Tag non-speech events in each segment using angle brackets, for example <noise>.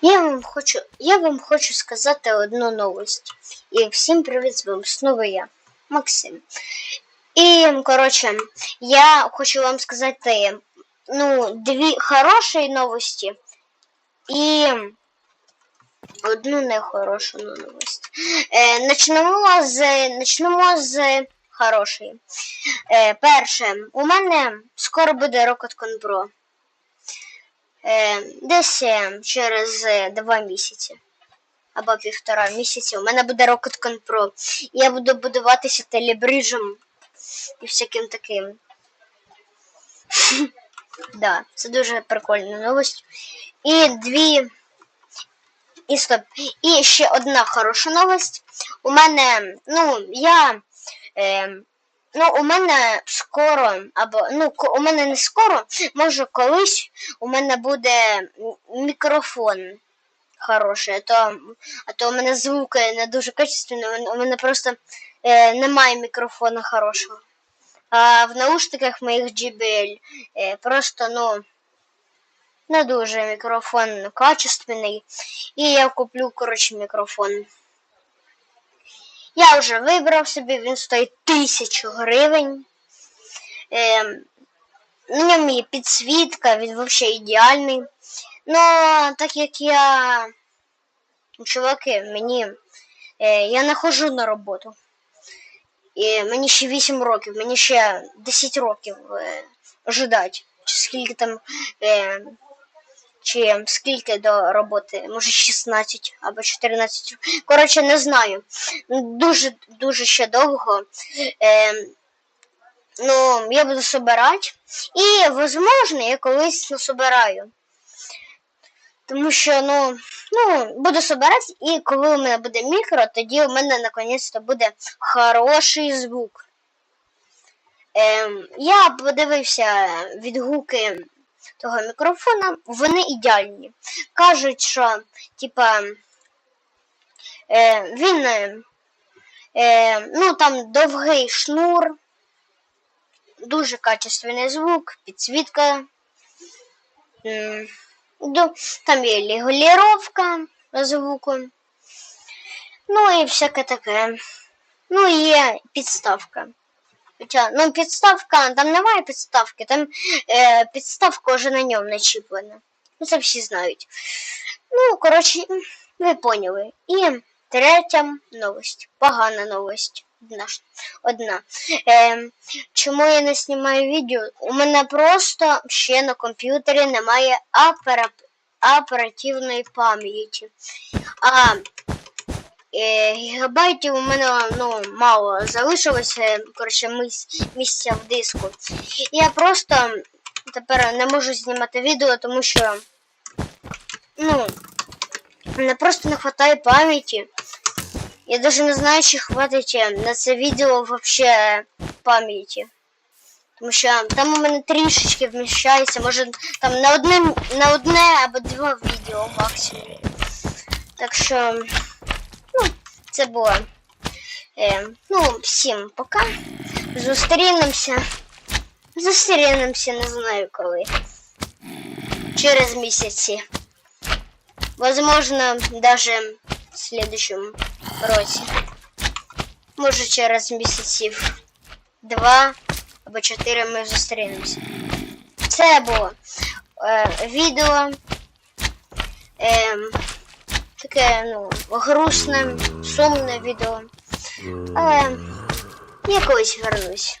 Я вам хочу, я вам хочу сказати одну новость. І всім привіт, з вами знову я, Максим. І, коротше, я хочу вам сказати, ну, дві хороші новості і одну нехорошу новость. Е, начнемо з, начнемо з хорошої. Е, перше, у мене скоро буде Rocket Conpro. Е, десь е, через е, два місяці. Або півтора місяці у мене буде Rocket Conpro. І я буду будуватися телебриджем і всяким таким. <laughs> да, це дуже прикольна новость. І дві. І стоп. І ще одна хороша новость. У мене, ну, я. Е, ну, у мене скоро, або ну, у мене не скоро, може колись у мене буде мікрофон хороший, а то, а то у мене звук не дуже качественний, у мене просто е, немає мікрофона хорошого. А в наушниках моїх JBL е, просто, ну, не дуже мікрофон качественний. І я куплю, коротше, мікрофон. Я вже вибрав собі, він стоїть тисячу гривень. Е, на ньому є підсвітка, він взагалі ідеальний. Ну, так як я. Чуваки, мені. Е, я не ходжу на роботу. І мені ще 8 років, мені ще 10 років е, ожидать. Чи скільки там. Е, чи скільки до роботи? Може 16 або 14 років. Коротше, не знаю. Дуже дуже ще довго. Е, ну, я буду собирати. І, возможно, я колись насобираю. Тому що, ну, ну, буду собирати, і коли у мене буде мікро, тоді у мене наконець-то буде хороший звук. Ем, я подивився відгуки того мікрофона, вони ідеальні. Кажуть, що, типа, е, він, е, е, ну, там довгий шнур, дуже качественний звук, підсвітка. До- Там є регулювання звуку. Ну і всяке таке. Ну є підставка. Хоча, ну, підставка, там немає підставки, там е, підставка вже на ньому начіплена. Ну, це всі знають. Ну, коротше, ви поняли. І третя новость. Погана новость. Одна. одна. Е, чому я не знімаю відео? У мене просто ще на комп'ютері немає апера... оперативної пам'яті. А гігабайтів у мене ну, мало залишилося коротше, мис- місця в диску. Я просто тепер не можу знімати відео, тому що ну, мене просто не вистачає пам'яті. Я даже не знаю, чи хватить е, на це відео вообще пам'яті. Тому що там у мене трішечки вміщається, може там на одне, на одне або два відео максимум. Так що, це було. Е, ну, всім пока. Зустрінемося. Зустрінемося, не знаю коли. Через місяці. Возможно, даже в следующем році. Може через місяців два або чотири ми зустрінемося. Це було е, відео. Е, таке, ну, грустне, сумне відео. Але я колись вернусь.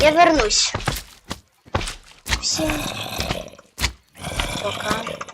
Я вернусь. Всім пока.